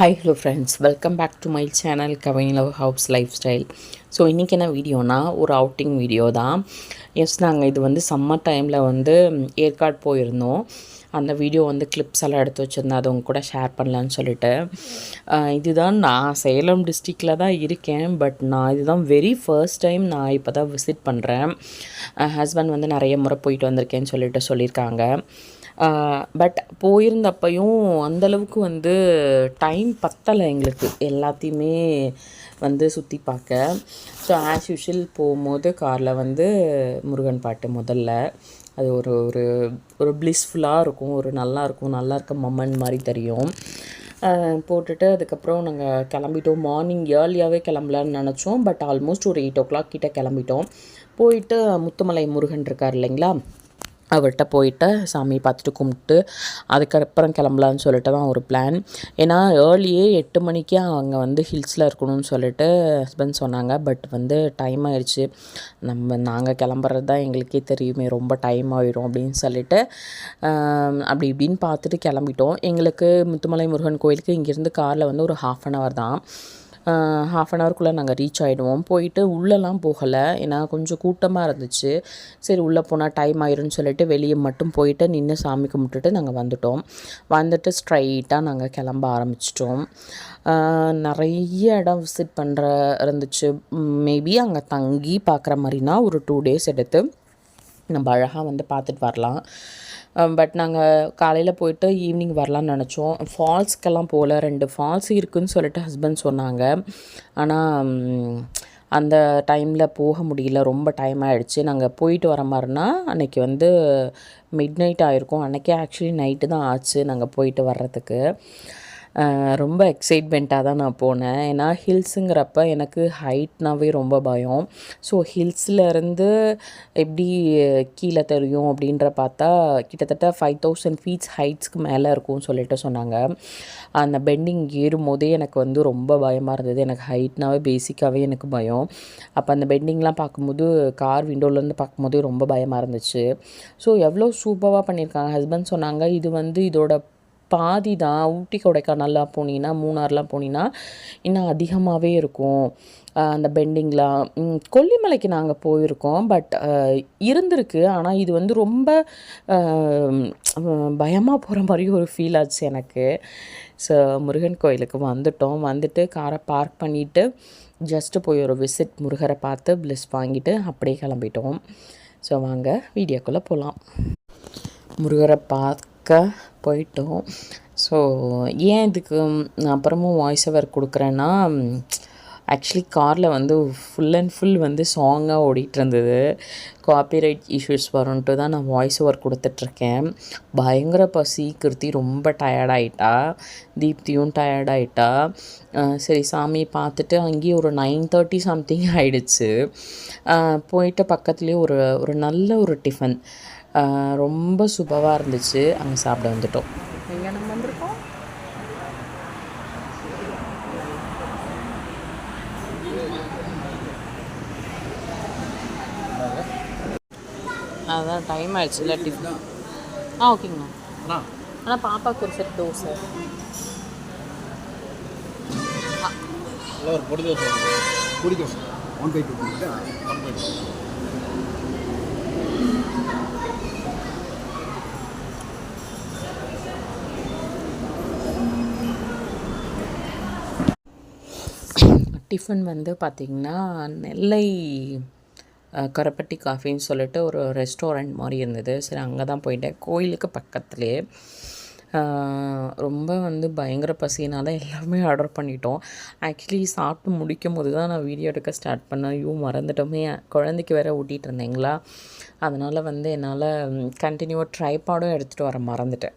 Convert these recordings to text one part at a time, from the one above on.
Hi hello friends welcome back to my channel Kavin love house lifestyle so இன்றைக்கி என்ன வீடியோனா ஒரு outing video தான். S நாங்கள் இது வந்து சம்மர் டைமில் வந்து ஏற்காடு போயிருந்தோம். அந்த வீடியோ வந்து கிளிப்ஸ் எல்லாம் எடுத்து வச்சுருந்தேன். அது உங்க கூட ஷேர் பண்ணலான்னு சொல்லிட்டு. இதுதான் நான் சேலம் டிஸ்ட்ரிக்டில் தான் இருக்கேன். பட் நான் இதுதான் வெரி ஃபர்ஸ்ட் டைம் நான் இப்போ தான் விசிட் பண்ணுறேன் ஹஸ்பண்ட் வந்து நிறைய முறை போயிட்டு வந்திருக்கேன்னு சொல்லிட்டு சொல்லியிருக்காங்க. பட் போயிருந்தப்பையும் அந்தளவுக்கு வந்து டைம் பத்தலை எங்களுக்கு. எல்லாத்தையுமே வந்து சுற்றி பார்க்க. ஸோ ஆஸ் யூஷுவல் போகும்போது காரில் வந்து முருகன் பாட்டு முதல்ல. அது ஒரு ஒரு ஒரு ப்ளிஸ்ஃபுல்லாக இருக்கும். ஒரு நல்லா இருக்கும். நல்லா இருக்க மம்மன் மாதிரி தெரியும். போட்டுட்டு அதுக்கப்புறம் நாங்கள் கிளம்பிட்டோம். மார்னிங் ஏர்லியாகவே கிளம்பலான்னு நினச்சோம். பட் ஆல்மோஸ்ட் ஒரு எயிட் ஓ கிளாக் கிட்டே கிளம்பிட்டோம். போயிட்டு முத்துமலை முருகன் இருக்கார் இல்லைங்களா? அவர்கிட்ட போயிட்டு சாமி பார்த்துட்டு கும்பிட்டு அதுக்கப்புறம் கிளம்பலான்னு சொல்லிட்டு தான் ஒரு பிளான் ஏன்னா ஏர்லியே எட்டு மணிக்கே அங்கே வந்து ஹில்ஸில் இருக்கணும்னு சொல்லிட்டு ஹஸ்பண்ட் சொன்னாங்க. பட் வந்து டைம் ஆயிடுச்சு நம்ம நாங்கள் கிளம்புறது தான் எங்களுக்கே தெரியுமே. ரொம்ப டைம் ஆயிடும் அப்படின்னு சொல்லிட்டு அப்படி இப்படின்னு பார்த்துட்டு கிளம்பிட்டோம். எங்களுக்கு முத்துமலை முருகன் கோயிலுக்கு இங்கேருந்து காரில் வந்து ஒரு ஹாஃப் அன் ஹவர் தான். ஹாஃப் அன் ஹவர்க்குள்ளே நாங்கள் ரீச் ஆகிடுவோம் போயிட்டு உள்ளெல்லாம் போகலை. ஏன்னா கொஞ்சம் கூட்டமாக இருந்துச்சு. சரி உள்ளே போனால் டைம் ஆயிரும்னு சொல்லிட்டு வெளியே மட்டும் போயிட்டு நின்று சாமி கும்பிட்டுட்டு நாங்கள் வந்துட்டோம். வந்துட்டு ஸ்ட்ரைட்டாக நாங்கள் கிளம்ப ஆரம்பிச்சிட்டோம். நிறைய இடம் விசிட் பண்ணுற இருந்துச்சு. மேபி அங்கே தங்கி பார்க்குற மாதிரினா ஒரு டூ டேஸ் எடுத்து நம்ம அழகாக வந்து பார்த்துட்டு வரலாம். Um, பட் நாங்கள் காலையில் போயிட்டு ஈவினிங் வரலான்னு நினச்சோம். ஃபால்ஸ்க்கெல்லாம் போகல ரெண்டு ஃபால்ஸ் இருக்குதுன்னு சொல்லிட்டு ஹஸ்பண்ட் சொன்னாங்க. ஆனால் அந்த டைமில் போக முடியல. ரொம்ப டைம் ஆகிடுச்சு நாங்கள் போயிட்டு வர மாதிரினா அன்றைக்கி வந்து மிட் நைட் ஆகிருக்கும் அன்றைக்கே ஆக்சுவலி நைட்டு தான் ஆச்சு நாங்கள் போயிட்டு வர்றதுக்கு. ரொம்ப எக்ஸைட்மெண்ட்டாக தான் நான் போனேன். ஏன்னா ஹில்ஸுங்கிறப்ப எனக்கு ஹைட்னாவே ரொம்ப பயம். ஸோ ஹில்ஸ்லேருந்து எப்படி கீழே தெரியும் அப்படின்ற பார்த்தா கிட்டத்தட்ட ஃபைவ் தௌசண்ட் ஃபீட்ஸ் ஹைட்ஸ்க்கு மேலே இருக்கும்னு சொல்லிட்டு சொன்னாங்க. அந்த பெண்டிங் ஏறும் போதே எனக்கு வந்து ரொம்ப பயமாக இருந்தது. எனக்கு ஹைட்னாவே பேசிக்காகவே எனக்கு பயம். அப்போ அந்த பெண்டிங்லாம் பார்க்கும்போது கார் விண்டோலேருந்து பார்க்கும்போதே ரொம்ப பயமாக இருந்துச்சு. ஸோ எவ்வளோ சூப்பராக பண்ணியிருக்காங்க. ஹஸ்பண்ட் சொன்னாங்க இது வந்து இதோட பாதி தான் ஊட்டி கொடைக்கானல்லாம் போனீங்கன்னா மூணார்லாம் போனீங்கன்னா இன்னும் அதிகமாகவே இருக்கும். அந்த பெண்டிங்லாம். கொல்லிமலைக்கு நாங்கள் போயிருக்கோம். பட் இருந்திருக்கு. ஆனால் இது வந்து ரொம்ப பயமாக போகிற மாதிரி ஒரு ஃபீல் ஆச்சு எனக்கு. ஸோ முருகன் கோயிலுக்கு வந்துட்டோம். வந்துட்டு காரை பார்க் பண்ணிவிட்டு ஜஸ்ட்டு போய் ஒரு விசிட் முருகரை பார்த்து ப்ளஸ் வாங்கிட்டு அப்படியே கிளம்பிட்டோம். ஸோ வாங்க வீடியோக்குள்ளே போகலாம் முருகரை பார்க்க போயிட்டோம். ஸோ ஏன் இதுக்கு நான் அப்புறமும் வாய்ஸ் ஓவர் கொடுக்குறேன்னா ஆக்சுவலி காரில் வந்து ஃபுல் அண்ட் ஃபுல் வந்து சாங்காக ஓடிட்டு இருந்தது காப்பிரைட் இஷ்யூஸ் வரும்ன்ட்டு தான் நான் வாய்ஸ் ஓவர் கொடுத்துட்ருக்கேன் பயங்கர பசி கிருத்தி ரொம்ப டயர்டாயிட்டா தீப்தியும் டயர்டாயிட்டா சரி சாமி பார்த்துட்டு அங்கேயே ஒரு நைன் தேர்ட்டி சம்திங் ஆயிடுச்சு. போயிட்டு பக்கத்துலேயே ஒரு ஒரு நல்ல ஒரு டிஃபன் ரொம்ப சூப்பராக இருந்துச்சு. அங்கே சாப்பிட வந்துட்டோம். எங்கே நம்ம வந்திருக்கோம்? அதான் டைம் ஆயிடுச்சு இல்லை டிஃபன் ஆ ஓகேங்கண்ணா ஆனால் பாப்பாவுக்கு ஒரு செட் தோசை. ஒரு podi dosa podi dosa. One by two one by two tiffin வந்து பார்த்திங்கன்னா நெல்லை கரப்பட்டி காஃபின்னு சொல்லிட்டு ஒரு ரெஸ்டாரண்ட் மாதிரி இருந்தது. சரி அங்கே தான் போயிட்டேன். கோயிலுக்கு பக்கத்துலேயே ரொம்ப வந்து பயங்கர பசினால் எல்லாமே ஆர்டர் பண்ணிட்டோம். ஆக்சுவலி சாப்பிட்டு முடிக்கும் போது தான் நான் வீடியோ எடுக்க ஸ்டார்ட் பண்ணேன். ஐயோ மறந்துட்டோமே. குழந்தைக்கு வேற ஊட்டிகிட்டு இருந்தேங்களா? அதனால் வந்து என்னால் கண்டினியூவாக ட்ரைபாடும் எடுத்துகிட்டு வர மறந்துட்டேன்.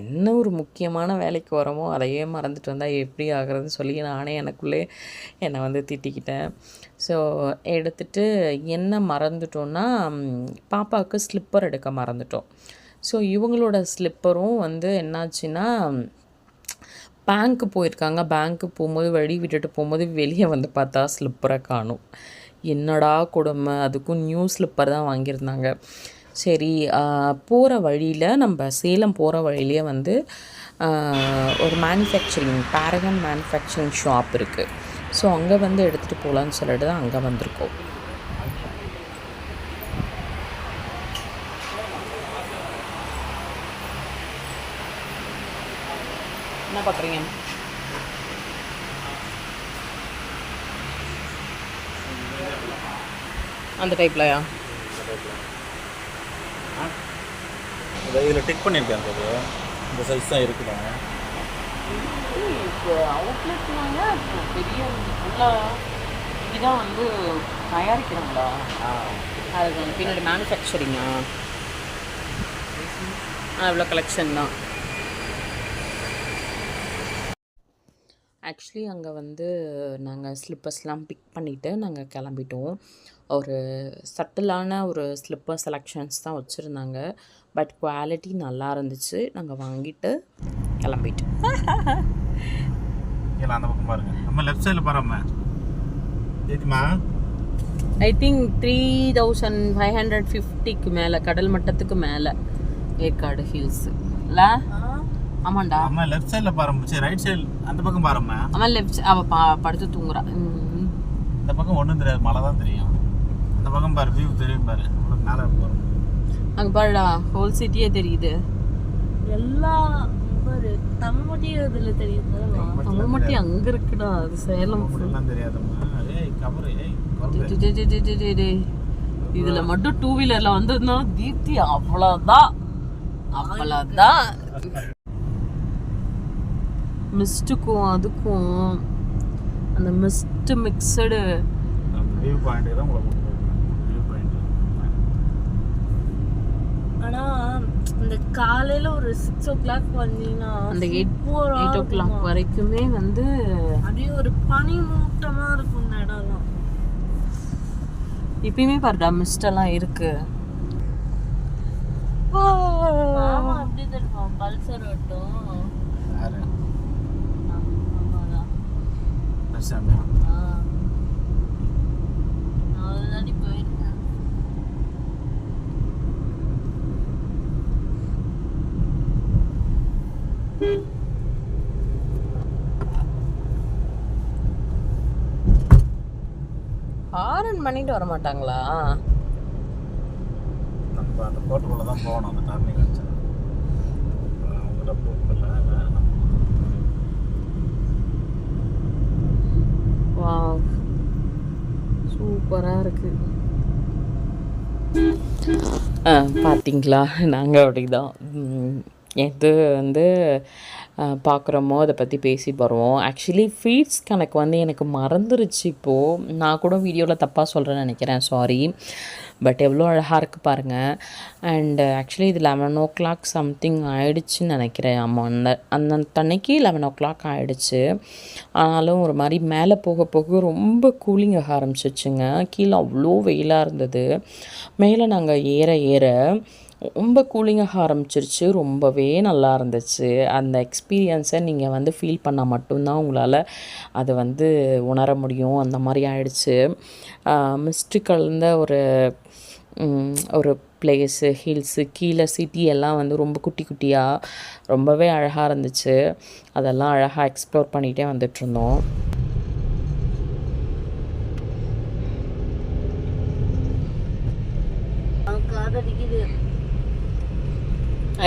என்ன ஒரு முக்கியமான வேலைக்கு வரோமோ அதையே மறந்துட்டு வந்தால் எப்படி ஆகிறதுன்னு சொல்லி நானே எனக்குள்ளே என்னை வந்து திட்டிக்கிட்டேன். ஸோ எடுத்துட்டு என்ன மறந்துட்டோன்னா பாப்பாவுக்கு ஸ்லிப்பர் எடுக்க மறந்துட்டோம். ஸோ இவங்களோட ஸ்லிப்பரும் வந்து என்னாச்சுன்னா பேங்க்கு போயிருக்காங்க. பேங்க்கு போகும்போது வழி விட்டுட்டு போகும்போது வெளியே வந்து பார்த்தா ஸ்லிப்பரை காணும். என்னடா கொடுமை அதுக்கும் நியூ ஸ்லிப்பர் தான் வாங்கியிருந்தாங்க. சரி போகிற வழியில் நம்ம சேலம் போகிற வழியிலே வந்து ஒரு மேனுஃபேக்சரிங் பேரகன் மேனுஃபேக்சரிங் ஷாப் இருக்குது ஸோ அங்கே வந்து எடுத்துகிட்டு போகலான்னு சொல்லிட்டு தான் அங்கே வந்திருக்கோம். என்ன பார்க்குறீங்க அந்த டைப்லையா இதில் டிக் பண்ணியிருக்கேன் அது இந்த சைஸ் தான் இருக்குதாங்க இப்போ அவுட்லெட்னாங்க பெரிய இதான் வந்து தயாரிக்கிறாங்களா? பின்னாடி மேனுஃபேக்சரிங்கா அவ்வளோ கலெக்ஷன் தான். ஆக்சுவலி அங்கே வந்து நாங்கள் ஸ்லிப்பர்ஸ்லாம் பிக் பண்ணிவிட்டு நாங்கள் கிளம்பிட்டோம். ஒரு சட்டிலான ஒரு ஸ்லிப்பர் செலெக்ஷன்ஸ் தான் வச்சுருந்தாங்க. பட் குவாலிட்டி நல்லா இருந்துச்சு. நாங்கள் வாங்கிட்டு கிளம்பிட்டோம். அந்த பக்கம் பாருங்க. நம்ம லெஃப்ட் சைடில் ஏத்துமா I think three thousand five hundred ஃபிஃப்டிக்கு மேலே கடல் மட்டத்துக்கு மேலே ஏற்காடு ஹில்ஸ் இல்லை ஆமாண்டா. அம்மா லெஃப்ட் சைடில் பாரும்மா. சரி ரைட் சைடு அந்த பக்கம் பாரும்மா. அவன் லெஃப்ட் அவள் பா படுத்து தூங்குறா. ம். இந்த பக்கம் ஒன்றும் தெரியாது. மழை தான் தெரியும். அந்த பக்கம் பாரு வியூ தெரியும் பாரு. உங்களுக்கு மேலே போகிறோம் அங்க பாருடா ஹோல் சிட்டியே தெரியுது. எல்லா ஒரு தமிழ்மொழி இதில் தெரியுது தமிழ் மட்டும் அங்க இருக்குடா அது சேலம். இதுல மட்டும் டூ வீலர்ல தீப்தி அவ்வளவுதான். அவ்வளவுதான். மிஸ்டுக்கும் அதுக்கும் அந்த மிஸ்ட் மிக்சடு வியூ பாயிண்ட் தான் உங்களை கூட்டு வியூ பாயிண்ட் ஆனா இந்த காலையில ஒரு சிக்ஸ் ஓ கிளாக் வந்தீங்கன்னா அந்த எயிட் எயிட் ஓ கிளாக். வரைக்குமே வந்து அப்படியே ஒரு பனி மூட்டமா இருக்கும் இந்த இடம்லாம். இப்பயுமே பாருடா மிஸ்ட் எல்லாம் இருக்கு. ஆமா அப்படி பல்சர் ஓட்டும் யாரு? ஆமாதான் பிரசாமியா ஆ. நான் ஒரு தாட்டி போயிருக்கேன் ஹாரன் பண்ணிட்டு வர மாட்டாங்களா நம்ம அந்த கோட்டுக்குள்ளே தான் போகணும் அந்த டர்னிங் வச்சு. வாவ். சூப்பராக இருக்கு. பார்த்தீங்களா நாங்கள் அப்படி தான் எது வந்து பார்க்குறோமோ அதை பற்றி பேசி வருவோம் ஆக்சுவலி ஃபீட்ஸ் கணக்கு வந்து எனக்கு மறந்துருச்சு இப்போது நான் கூட வீடியோவில் தப்பாக சொல்கிறேன்னு நினைக்கிறேன். சாரி பட் எவ்வளோ அழகாக இருக்குது பாருங்கள் அண்ட் ஆக்சுவலி இது லெவன் ஓ கிளாக் சம்திங் ஆயிடுச்சுன்னு நினைக்கிறேன். ஆமாம் அந்த அந்த அன்னைக்கு லெவன் ஓ கிளாக் ஆயிடுச்சு. ஆனாலும் ஒரு மாதிரி மேலே போக போக ரொம்ப கூலிங் ஆக ஆரம்பிச்சிச்சுங்க. கீழே அவ்வளோ வெயிலாக இருந்தது. மேலே நாங்கள் ஏற ஏற ரொம்ப கூலிங்காக ஆரம்பிச்சிருச்சு. ரொம்பவே நல்லா இருந்துச்சு. அந்த எக்ஸ்பீரியன்ஸை நீங்கள் வந்து ஃபீல் பண்ணால் மட்டும்தான் உங்களால் அதை வந்து உணர முடியும். அந்த மாதிரி ஆயிடுச்சு. மிஸ்டு கலந்த ஒரு ஒரு பிளேஸு ஹில்ஸு கீழே சிட்டி எல்லாம் வந்து ரொம்ப குட்டி குட்டியாக ரொம்பவே அழகாக இருந்துச்சு. அதெல்லாம் அழகாக எக்ஸ்ப்ளோர் பண்ணிகிட்டே வந்துட்டுருந்தோம் அவன் காதடிக்குது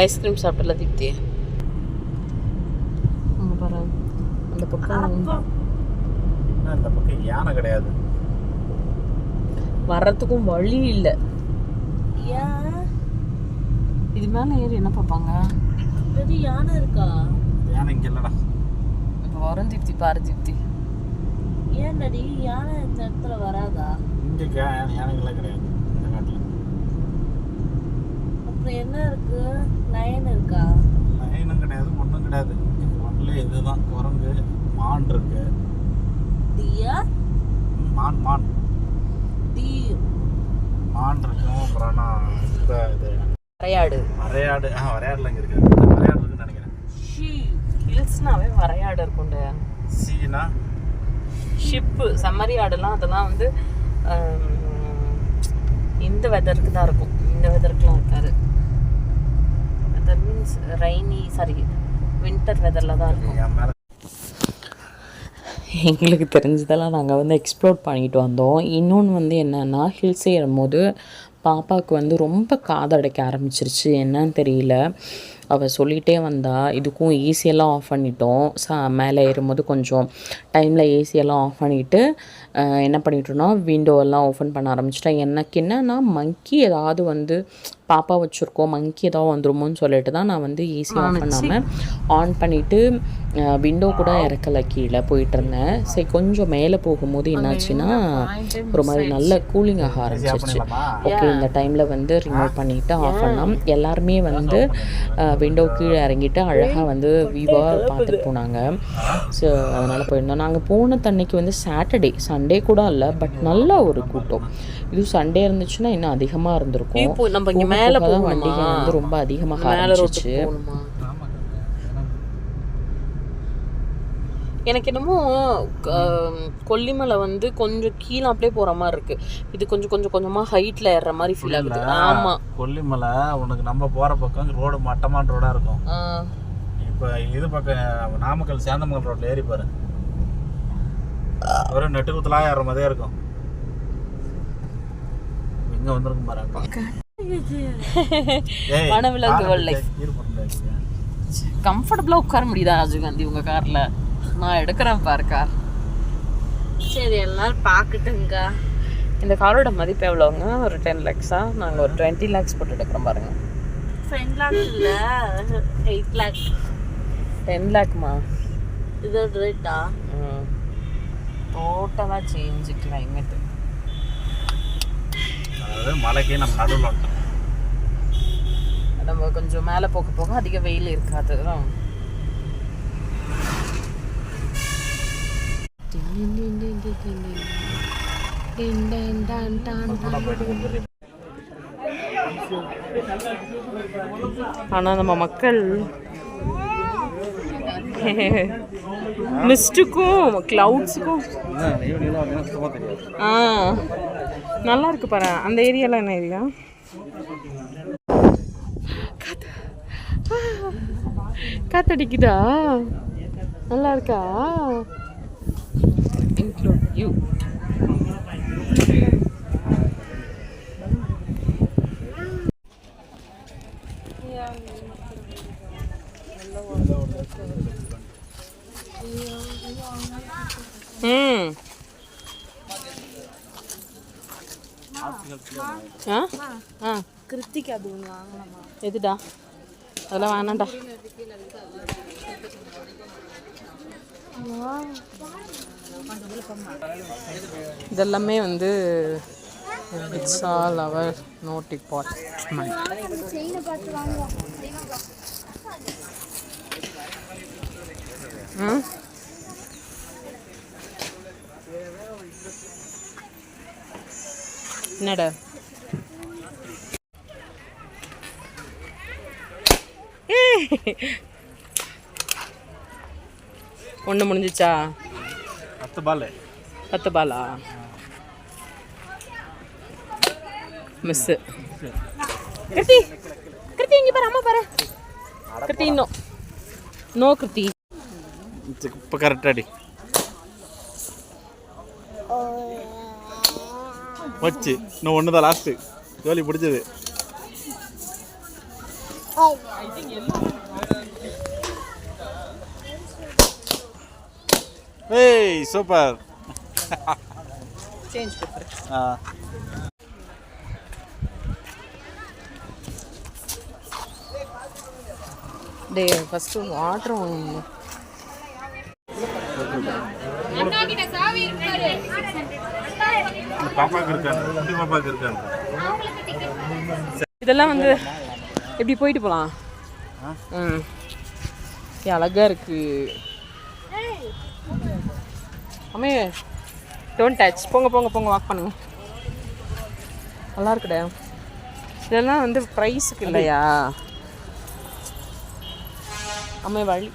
ஐஸ்கிரீம் சாப்பிட்டல தீப்தி. அங்கே பாரு. அந்த பக்கம். இந்த பக்கம் யானை கிடையாது. வர்றதுக்கும் வழி இல்லை. ஏன்? இது மேலே ஏறி என்ன பார்ப்பாங்க? பெரிய யானை இருக்கா? யானை இங்கே இல்லைடா. இப்போ வரும் தீப்தி பாரு தீப்தி. ஏன் டாடி யானை இந்த இடத்துல வராதா? இங்கே யானை யானைகள்லாம் கிடையாது. அப்புறம் என்ன இருக்கு? லைன் இருக்கா? லைனும் கிடையாது ஒன்றும் கிடையாது. ஒன்றில் இதுதான் குரங்கு மான் இருக்கு. டியா மான் மான். டி மான் இருக்கும் அப்புறம் இப்போ இது. வரையாடு. வரையாடு. ஆ வரையாடுல இங்கே இருக்காது வரையாடு இருக்குன்னு நினைக்கிறேன். ஷீ. ஹில்ஸ்னாவே வரையாடு இருக்கும்ட. சீனா? ஷிப்பு. செம்மறி ஆடுலாம் அதெல்லாம் வந்து இந்த வெதருக்கு தான் இருக்கும். இந்த வெதருக்குலாம் இருக்காது மீன்ஸ் ரெய்னி சாரி வின்டர் வெதரில் தான் இருக்கும். எங்களுக்கு தெரிஞ்சதெல்லாம் நாங்கள் வந்து எக்ஸ்ப்ளோர் பண்ணிட்டு வந்தோம். இன்னொன்று வந்து என்னென்னா ஹில்ஸ் ஏறும்போது பாப்பாவுக்கு வந்து ரொம்ப காதடைக்க ஆரம்பிச்சிருச்சு. என்னன்னு தெரியல. அவள் சொல்லிகிட்டே வந்தா இதுக்கும் ஏசியெல்லாம் ஆஃப் பண்ணிட்டோம். ச மேலே ஏறும்போது கொஞ்சம் டைமில் ஏசியெல்லாம் ஆஃப் பண்ணிவிட்டு என்ன பண்ணிட்டோம்னா விண்டோவெல்லாம் ஓப்பன் பண்ண ஆரம்பிச்சிட்டேன் எனக்கு என்னன்னா மங்கி ஏதாவது வந்து பாப்பா வச்சுருக்கோம் மங்கி ஏதாவது வந்துருமோன்னு சொல்லிட்டு தான் நான் வந்து ஏசி ஆன் பண்ணாமல் ஆன் பண்ணிவிட்டு விண்டோ கூட இறக்கல கீழே போயிட்டு இருந்தேன் சரி கொஞ்சம் மேலே போகும்போது என்னாச்சுன்னா ஒரு மாதிரி நல்ல கூலிங் ஆக ஆரம்பிச்சிருச்சு. ஓகே இந்த டைமில் வந்து ரிமூவ் பண்ணிவிட்டு ஆஃப் பண்ணோம். எல்லாருமே வந்து விண்டோ கீழே இறங்கிட்டு அழகாக வந்து வியூவாக பார்த்துட்டு போனாங்க. ஸோ அதனால் போயிருந்தோம். நாங்கள் போன தன்னைக்கு வந்து சாட்டர்டே சண்டே கூட இல்லை பட் நல்ல ஒரு கூட்டம். இது சண்டே இருந்துச்சுன்னா இன்னும் அதிகமாக இருந்திருக்கும். இப்போ நம்ம இங்க மேல போக தான்? வண்டிகள் வந்து ரொம்ப அதிகமாக மேலே ஆரம்பிச்சிச்சு. எனக்கு என்னமோ கொல்லிமலை வந்து கொஞ்சம் கீழே அப்படியே போற மாதிரி இருக்கு. இது கொஞ்சம் கொஞ்சம் கொஞ்சமா ஹைட்ல ஏறுற மாதிரி ஃபீல் ஆகுது. ஆமா. கொல்லிமலை உனக்கு நம்ம போகிற பக்கம் ரோடு மட்டமான ரோடாக இருக்கும். இப்போ இது பக்கம் நாமக்கல் சேந்தமங்கல் ரோட்டில் ஏறி பாரு. ஒரு நெட்டு குத்தலாக ஏறுற மாதிரியே இருக்கும். இங்கே வந்திருக்கும் பாரு அங்க. ஏய், வனவிலங்கு காலை வல்லை. பிடிச்சா கீறு போட்டுல இருக்குது. கம்ஃபர்டபுளாக உட்கார முடியுதா ராஜீவ்காந்தி உங்க கார்ல? நான் எடுக்கிறேன் பாரு கார். சரி எல்லாரும் பார்க்கட்டுங்க இந்த காரோட மதிப்பு எவ்வளோங்க ஒரு டென் லேக்ஸா நாங்கள் ஒரு டுவெண்ட்டி லேக்ஸ் போட்டு எடுக்கிறோம் பாருங்க. டென் லேக் இல்ல எயிட் லேக் டென் லேக்மா இதோட ரேட்டா டோட்டலாக சேஞ்சு கிளைமேட்டு அதாவது மலைக்கு நம்ம நடுவில் நம்ம கொஞ்சம் மேலே போக போக அதிக வெயில் இருக்காது. ஆனால் நம்ம மக்கள் மிஸ்டுக்கும் க்ளவுட்ஸுக்கும் ஆ. நல்லா இருக்கு பாரு. அந்த ஏரியாலாம் என்ன ஏரியா? காத்தடிக்குதா? நல்லா இருக்கா இன்க்ளூட் யூ ம் ஆ? ஆ. கிருத்திக் அது ஒன்று வாங்கலாமா எதுடா? அதெல்லாம் வேணாம்டா. இதெல்லாமே வந்து it's all our naughty part ம்? என்னடா? ஒன்று முடிஞ்சிச்சா? பத்து பால் பத்து பாலா மிஸ்ஸு கிருத்தி கிருத்தி இங்கே பாரு அம்மா பாரு. கிருத்தி இன்னும். நோ கிருத்தி. இப்போ கரெக்டாடி வச்சு. இன்னும் ஒன்று தான் லாஸ்ட்டு ஜோலி பிடிச்சது ஏய் சூப்பர் சேஞ்ச் ஆ டே ஃபஸ்ட்டு வாட்டர் வாங்கணும். இதெல்லாம் வந்து எப்படி போயிட்டு போகலாம் ம். ஏ, அழகா இருக்கு. அம்மே டோன்ட் டச் போங்க போங்க போங்க வாக் பண்ணுங்க. நல்லா இருக்குடா இதெல்லாம் வந்து ப்ரைஸுக்கு இல்லையா? அம்மே வழி.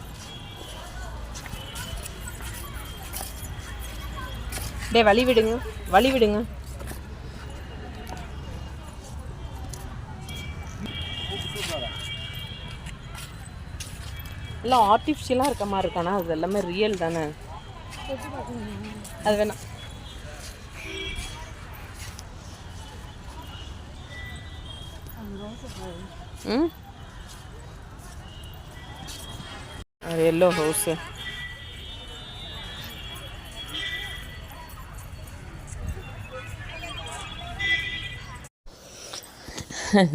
டே வழி விடுங்க. வழி விடுங்க. இல்லை ஆர்டிஃபிஷியலாக இருக்க மாதிரி இருக்கானா அது எல்லாமே ரியல் தானே? அது வேணாம். ம்? அது எல்லோ ஹவுஸு.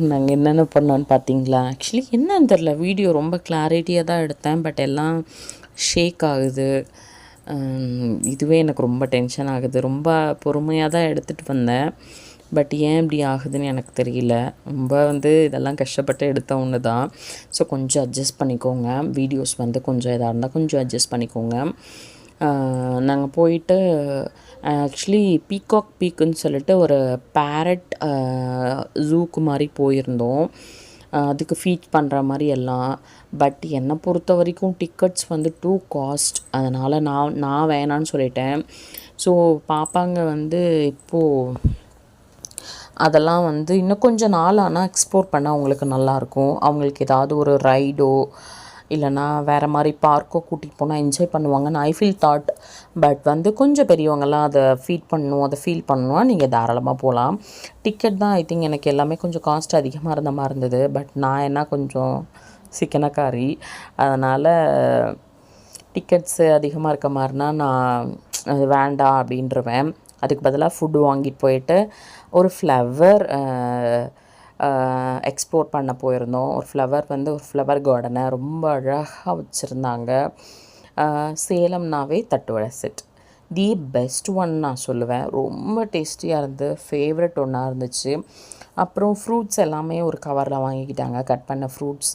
நாங்கள் என்னென்ன பண்ணோன்னு பார்த்தீங்களா? ஆக்சுவலி என்னன்னு தெரில வீடியோ ரொம்ப கிளாரிட்டியாக தான் எடுத்தேன் பட் எல்லாம் ஷேக் ஆகுது. இதுவே எனக்கு ரொம்ப டென்ஷன் ஆகுது. ரொம்ப பொறுமையாக தான் எடுத்துகிட்டு வந்தேன். பட் ஏன் இப்படி ஆகுதுன்னு எனக்கு தெரியல. ரொம்ப வந்து இதெல்லாம் கஷ்டப்பட்டு எடுத்த ஒன்று தான். ஸோ கொஞ்சம் அட்ஜஸ்ட் பண்ணிக்கோங்க. வீடியோஸ் வந்து கொஞ்சம் இதாக இருந்தால் கொஞ்சம் அட்ஜஸ்ட் பண்ணிக்கோங்க. நாங்கள் போயிட்டு ஆக்சுவலி பீகாக் பீக்குன்னு சொல்லிட்டு ஒரு பேரட் ஜூக்கு மாதிரி போயிருந்தோம். அதுக்கு ஃபீட் பண்ணுற மாதிரி எல்லாம். பட் என்னை பொறுத்த வரைக்கும் டிக்கெட்ஸ் வந்து டூ காஸ்ட் அதனால் நான் நான் வேணான்னு சொல்லிட்டேன். ஸோ பாப்பாங்க வந்து இப்போது அதெல்லாம் வந்து இன்னும் கொஞ்சம் நாள் ஆனால் எக்ஸ்ப்ளோர் பண்ணால் அவங்களுக்கு நல்லாயிருக்கும் அவங்களுக்கு ஏதாவது ஒரு ரைடோ இல்லைன்னா வேறு மாதிரி பார்க்கோ கூட்டிகிட்டு போனால் என்ஜாய் பண்ணுவாங்கன்னு ஐ ஃபீல் தாட் பட் வந்து கொஞ்சம் பெரியவங்கெல்லாம் அதை ஃபீட் பண்ணணும் அதை ஃபீல் பண்ணணும்னா நீங்கள் தாராளமாக போகலாம் டிக்கெட் தான் ஐ திங்க் எனக்கு எல்லாமே கொஞ்சம் காஸ்ட் அதிகமாக இருந்த மாதிரி இருந்தது. பட் நான் என்ன கொஞ்சம் சிக்கனக்காரி. அதனால் டிக்கெட்ஸு அதிகமாக இருக்க மாதிரினா நான் அது வேண்டாம் அப்படின்றவேன். அதுக்கு பதிலாக ஃபுட்டு வாங்கிட்டு போயிட்டு ஒரு ஃப்ளவர் எக்ஸ்ப்ளோர் பண்ண போயிருந்தோம். ஒரு ஃப்ளவர் வந்து ஒரு ஃப்ளவர் கார்டனை ரொம்ப அழகாக வச்சுருந்தாங்க. சேலம்னாவே thattuvadai set the best one நான் சொல்லுவேன். ரொம்ப டேஸ்டியாக இருந்து ஃபேவரட் ஒன்றா இருந்துச்சு. அப்புறம் ஃப்ரூட்ஸ் எல்லாமே ஒரு கவரில் வாங்கிக்கிட்டாங்க. கட் பண்ண ஃப்ரூட்ஸ்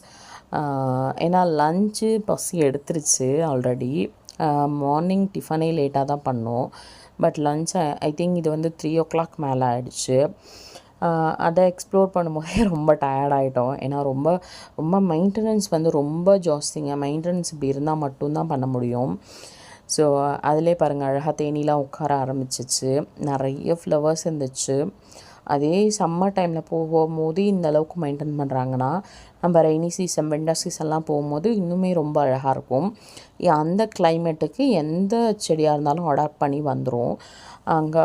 ஏன்னா லஞ்சு பசி எடுத்துருச்சு ஆல்ரெடி மார்னிங் டிஃபனே லேட்டாக தான் பண்ணோம். பட் லஞ்ச் ஐ திங்க் இது வந்து த்ரீ ஓ கிளாக் மேலே ஆகிடுச்சு அதை எக்ஸ்ப்ளோர் பண்ணும்போதே ரொம்ப டயர்டாகிட்டோம் ஏன்னா ரொம்ப ரொம்ப மெயின்டெனன்ஸ் வந்து ரொம்ப ஜாஸ்திங்க. மெயின்டெனன்ஸ் இப்படி இருந்தால் மட்டும்தான் பண்ண முடியும். ஸோ அதிலே பாருங்கள் அழகாக தேனிலாம் உட்கார ஆரம்பிச்சிச்சு. நிறைய ஃப்ளவர்ஸ் இருந்துச்சு. அதே சம்மர் டைமில் போகும்போது இந்த அளவுக்கு மெயின்டைன் பண்ணுறாங்கன்னா நம்ம ரெய்னி சீசன் விண்டர் சீசன்லாம் போகும்போது இன்னுமே ரொம்ப அழகாக இருக்கும். அந்த கிளைமேட்டுக்கு எந்த செடியாக இருந்தாலும் அடாப்ட் பண்ணி வந்துடும் அங்கே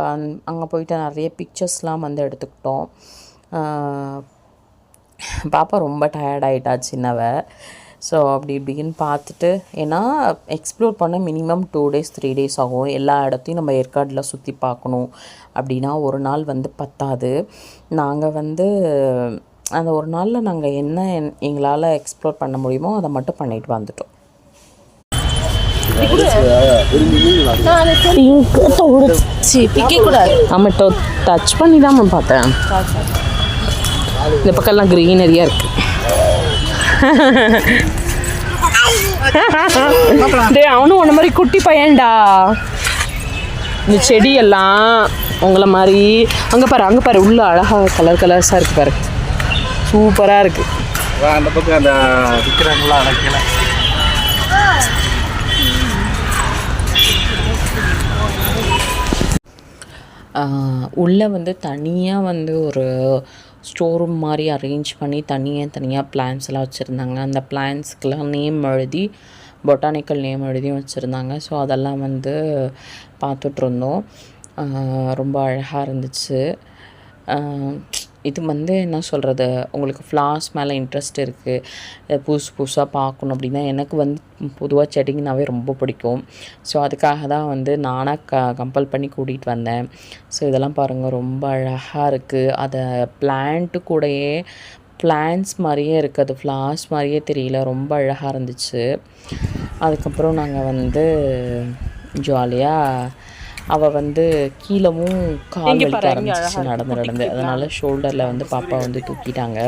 அங்கே போயிட்டு நிறைய பிக்சர்ஸ்லாம் வந்து எடுத்துக்கிட்டோம். பாப்பா ரொம்ப டயர்டாயிட்டா சின்னவ. ஸோ அப்படி இப்படின்னு பார்த்துட்டு ஏன்னா எக்ஸ்ப்ளோர் பண்ண minimum two days three days ஆகும் எல்லா இடத்தையும் நம்ம ஏற்காடில் சுற்றி பார்க்கணும் அப்படின்னா ஒரு நாள் வந்து பத்தாது நாங்கள் வந்து அந்த ஒரு நாளில் நாங்கள் என்ன எங்களால் எக்ஸ்ப்ளோர் பண்ண முடியுமோ அதை மட்டும் பண்ணிட்டு வந்துட்டோம் ஆமாம் டச் பண்ணி தான் பார்த்தேன் இந்த பக்கம்லாம் க்ரீனரியாக இருக்கு டேய் அவனும் உன்ன மாதிரி குட்டி பையன்டா. இந்த செடியெல்லாம் உங்களை மாதிரி அங்கே பாரு அங்கே பாரு உள்ள அழகாக கலர் கலர்ஸாக இருக்கு பாரு. சூப்பராக இருக்குது அந்த பக்கம் அந்த விற்கிறாங்களா அழைக்கலாம் உள்ளே வந்து தனியாக வந்து ஒரு ஸ்டோர் ரூம் மாதிரி அரேஞ்ச் பண்ணி தனியாக தனியாக பிளான்ஸ் எல்லாம் வச்சுருந்தாங்க. அந்த பிளான்ஸ்க்கெலாம் நேம் எழுதி பொட்டானிக்கல் நேம் எழுதியும் வச்சுருந்தாங்க. ஸோ அதெல்லாம் வந்து பார்த்துட்ருந்தோம் ரொம்ப அழகாக இருந்துச்சு. இது வந்து என்ன சொல்கிறது உங்களுக்கு ஃப்ளார்ஸ் மேலே இன்ட்ரெஸ்ட் இருக்குது புதுசு புதுசாக பார்க்கணும் அப்படின்னா எனக்கு வந்து பொதுவாக செடிங்கனாவே ரொம்ப பிடிக்கும். ஸோ அதுக்காக தான் வந்து நானாக க கம்பல் பண்ணி கூட்டிகிட்டு வந்தேன். ஸோ இதெல்லாம் பாருங்கள் ரொம்ப அழகாக இருக்குது அதை பிளான்ட்டு கூடயே பிளான்ஸ் மாதிரியே இருக்குது அது ஃப்ளார்ஸ் மாதிரியே தெரியல ரொம்ப அழகாக இருந்துச்சு. அதுக்கப்புறம் நாங்கள் வந்து ஜாலியாக அவள் வந்து கீழவும் கால் வலிக்க ஆரம்பிச்சிச்சு நடந்து நடந்து. அதனால ஷோல்டரில் வந்து பாப்பா வந்து தூக்கிட்டாங்க.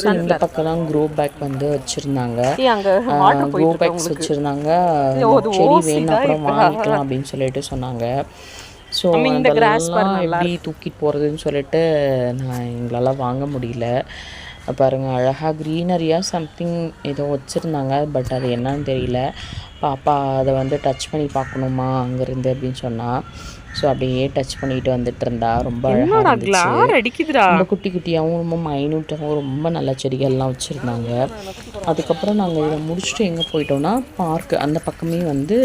ஸோ இந்த பக்கம்லாம் க்ரோ பேக் வந்து வச்சுருந்தாங்க. க்ரோ பேக்ஸ் வச்சுருந்தாங்க. செடி வேணும் அப்புறம் வாங்கிக்கலாம் அப்படின்னு சொல்லிட்டு சொன்னாங்க. ஸோ அதெல்லாம் எப்படி தூக்கிட்டு போகிறதுன்னு சொல்லிட்டு நான் எங்களால் வாங்க முடியல. பாருங்கள் அழகாக க்ரீனரியாக சம்திங் ஏதோ வச்சுருந்தாங்க பட் அது என்னன்னு தெரியல. பாப்பா அதை வந்து டச் பண்ணி பார்க்கணுமா அங்கேருந்து அப்படின்னு சொன்னால் ஸோ அப்படியே டச் பண்ணிட்டு வந்துட்டு இருந்தா ரொம்ப அழகாக இருந்துச்சு. ரொம்ப குட்டி குட்டியாகவும் ரொம்ப மைனூட்டாகவும் ரொம்ப நல்ல செடிகள்லாம் வச்சுருந்தாங்க. அதுக்கப்புறம் நாங்கள் இதை முடிச்சுட்டு எங்கே போயிட்டோம்னா பார்க் அந்த பக்கமே வந்து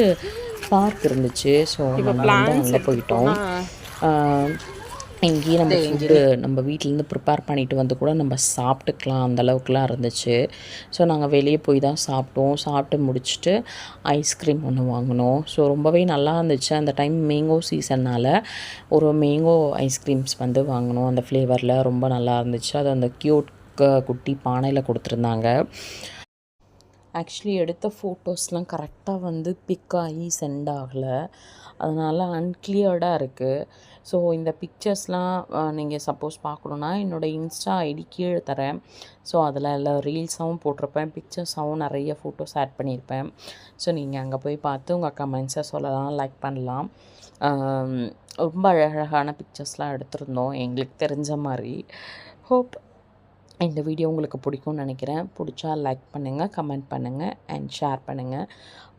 பார்க் இருந்துச்சு. ஸோ நம்ம வந்து அங்கே போயிட்டோம். இங்கேயே நம்ம ஃபுட்டு நம்ம வீட்டிலேருந்து ப்ரிப்பேர் பண்ணிட்டு வந்து கூட நம்ம சாப்பிட்டுக்கலாம் அந்த அளவுக்குலாம் இருந்துச்சு. ஸோ நாங்கள் வெளியே போய் தான் சாப்பிட்டோம். சாப்பிட்டு முடிச்சுட்டு ஐஸ்கிரீம் ஒன்று வாங்கினோம். ஸோ ரொம்பவே நல்லா இருந்துச்சு. அந்த டைம் மேங்கோ சீசன்னால் ஒரு மேங்கோ ஐஸ்கிரீம்ஸ் வந்து வாங்கினோம். அந்த ஃப்ளேவரில் ரொம்ப நல்லா இருந்துச்சு. அது அந்த க்யூட் குட்டி பானையில் கொடுத்துருந்தாங்க. ஆக்சுவலி எடுத்த ஃபோட்டோஸ்லாம் கரெக்டாக வந்து பிக் ஆகி சென்ட் ஆகலை. அதனால் அன்கிளியர்டாக இருக்குது ஸோ இந்த பிக்சர்ஸ்லாம் நீங்கள் சப்போஸ் பார்க்கணுன்னா என்னோடய இன்ஸ்டா ஐடி கீழே தரேன். ஸோ அதில் எல்லாம் ரீல்ஸாகவும் போட்டிருப்பேன். பிக்சர்ஸாகவும் நிறைய ஃபோட்டோஸ் ஆட் பண்ணியிருப்பேன். ஸோ நீங்கள் அங்கே போய் பார்த்து உங்கள் கமெண்ட்ஸை சொல்லலாம் லைக் பண்ணலாம். ரொம்ப அழகழகான பிக்சர்ஸ்லாம் எடுத்திருந்தோம். எங்களுக்கு தெரிஞ்ச மாதிரி. ஹோப் இந்த வீடியோ உங்களுக்கு பிடிக்கும்னு நினைக்கிறேன். பிடிச்சா லைக் பண்ணுங்கள் கமெண்ட் பண்ணுங்கள் அண்ட் ஷேர் பண்ணுங்கள்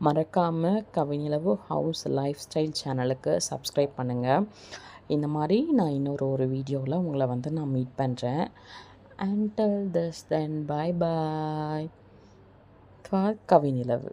மறக்காமல் கவிநிலவு ஹவுஸ் லைஃப் ஸ்டைல் சேனலுக்கு சப்ஸ்கிரைப் பண்ணுங்கள் இந்த மாதிரி நான் இன்னொரு ஒரு வீடியோவில் உங்களை வந்து நான் மீட் பண்ணுறேன் and this then bye bye for Kavinilavu